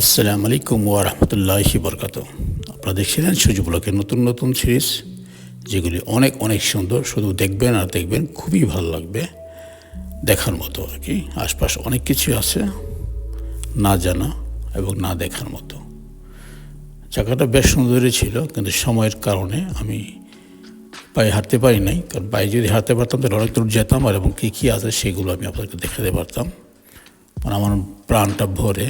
আসসালামু আলাইকুম ওয়া রাহমাতুল্লাহি বরকাত আপনারা দেখছিলেন সূর্য ব্লকের নতুন নতুন সিরিজ, যেগুলি অনেক অনেক সুন্দর। শুধু দেখবেন আর দেখবেন, খুবই ভালো লাগবে দেখার মতো আর কি। আশপাশ অনেক কিছু আছে না জানা এবং না দেখার মতো। জায়গাটা বেশ সুন্দরই ছিল, কিন্তু সময়ের কারণে আমি পায়ে হাঁটতে পারি নাই। কারণ পায়ে যদি হাঁটতে পারতাম, তাহলে অনেক দূর যেতাম আর এবং কী কী আছে সেগুলো আমি আপনাদেরকে দেখাতে পারতাম। মানে আমার প্রাণটা ভরে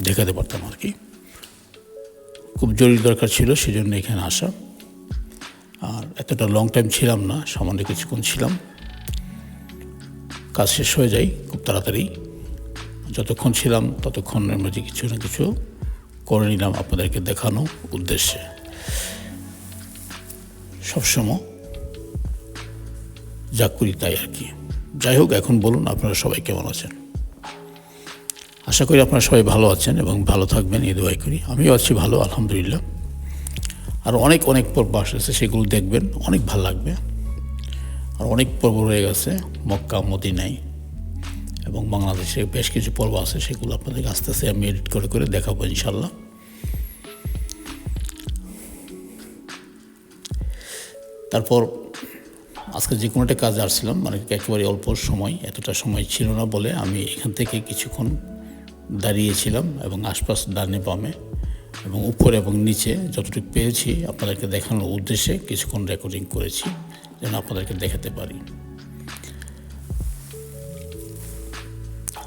দেখাতে পারতাম আর কি। খুব জরুরি দরকার ছিল সেই জন্য এখানে আসা। আর এতটা লং টাইম ছিলাম না, সামান্য কিছুক্ষণ ছিলাম। কাজ শেষ হয়ে যায় খুব তাড়াতাড়ি। যতক্ষণ ছিলাম ততক্ষণের মধ্যে কিছু না কিছু করে নিলাম আপনাদেরকে দেখানো উদ্দেশ্যে। সবসময় যা করি তাই আর কি। যাই হোক, এখন বলুন আপনারা সবাই কেমন আছেন? আশা করি আপনারা সবাই ভালো আছেন এবং ভালো থাকবেন, এই দোয়াই করি। আমিও আছি ভালো, আলহামদুলিল্লাহ। আর অনেক অনেক পর্ব আসছে, সেগুলো দেখবেন, অনেক ভালো লাগবে। আর অনেক পর্ব রয়ে গেছে, মক্কা মদিনাই এবং বাংলাদেশে বেশ কিছু পর্ব আছে, সেগুলো আপনাদেরকে আস্তে আস্তে আমি এডিট করে করে দেখাবো ইনশাল্লাহ তারপর আজকে যে কোনো একটা কাজে আসছিলাম মানে একেবারে অল্প সময়, এতটা সময় ছিল না বলে আমি এখান থেকে কিছুক্ষণ দাঁড়িয়েছিলাম এবং আশপাশ ডানে বামে এবং উপরে এবং নিচে যতটুকু পেয়েছি আপনাদেরকে দেখানোর উদ্দেশ্যে কিছুক্ষণ রেকর্ডিং করেছি যেন আপনাদেরকে দেখাতে পারি।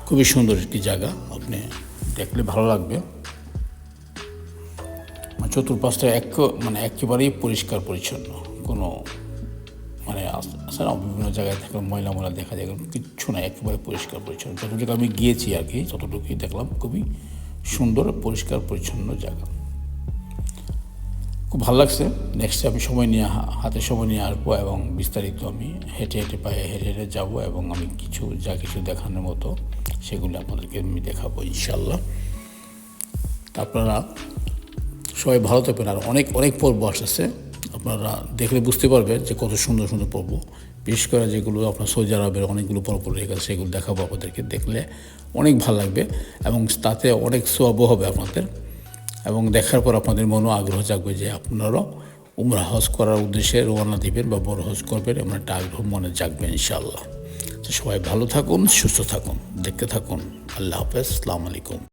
খুবই সুন্দর একটি জায়গা, আপনি দেখলে ভালো লাগবে। মানে চতুর্পাশটা এক মানে একেবারেই পরিষ্কার পরিচ্ছন্ন কোনো মানে আস- আছে না বিভিন্ন জায়গায় থেকে ময়লা ময়লা দেখা যায় কিচ্ছু না একেবারে পরিষ্কার পরিচ্ছন্ন। যতটুকু আমি গিয়েছি আর কি, ততটুকুই দেখলাম। খুবই সুন্দর, পরিষ্কার, পরিচ্ছন্ন জায়গা। খুব ভালো লাগছে। নেক্সট আমি সময় নিয়ে হাতে সময় নিয়ে আসব এবং বিস্তারিত আমি হেঁটে হেঁটে পায়ে হেঁটে হেঁটে যাব এবং আমি কিছু, যা কিছু দেখানোর মতো সেগুলো আপনাদেরকে আমি দেখাবো ইনশাল্লাহ আপনারা সবাই ভালো থাকবেন। আর অনেক অনেক পর্ব আসছে। আপনারা দেখলে বুঝতে পারবেন যে কত সুন্দর সুন্দর পর্ব বিশেষ করে যেগুলো আপনার সৌদি আরবের অনেকগুলো পর্ব রয়ে গেছে সেগুলো দেখাবো আপনাদেরকে দেখলে। অনেক ভালো লাগবে এবং তাতে অনেক সোয়াবও হবে আপনাদের। এবং দেখার পর আপনাদের মনও আগ্রহ জাগবে যে আপনারাও উমরা হজ করার উদ্দেশ্যে রওনা দিবেন বা বড় হজ করবেন এমন একটা আগ্রহ মনে জাগবে ইনশাআল্লাহ। তো সবাই ভালো থাকুন, সুস্থ থাকুন, দেখতে থাকুন। আল্লাহ হাফেজ আসসালামু আলাইকুম।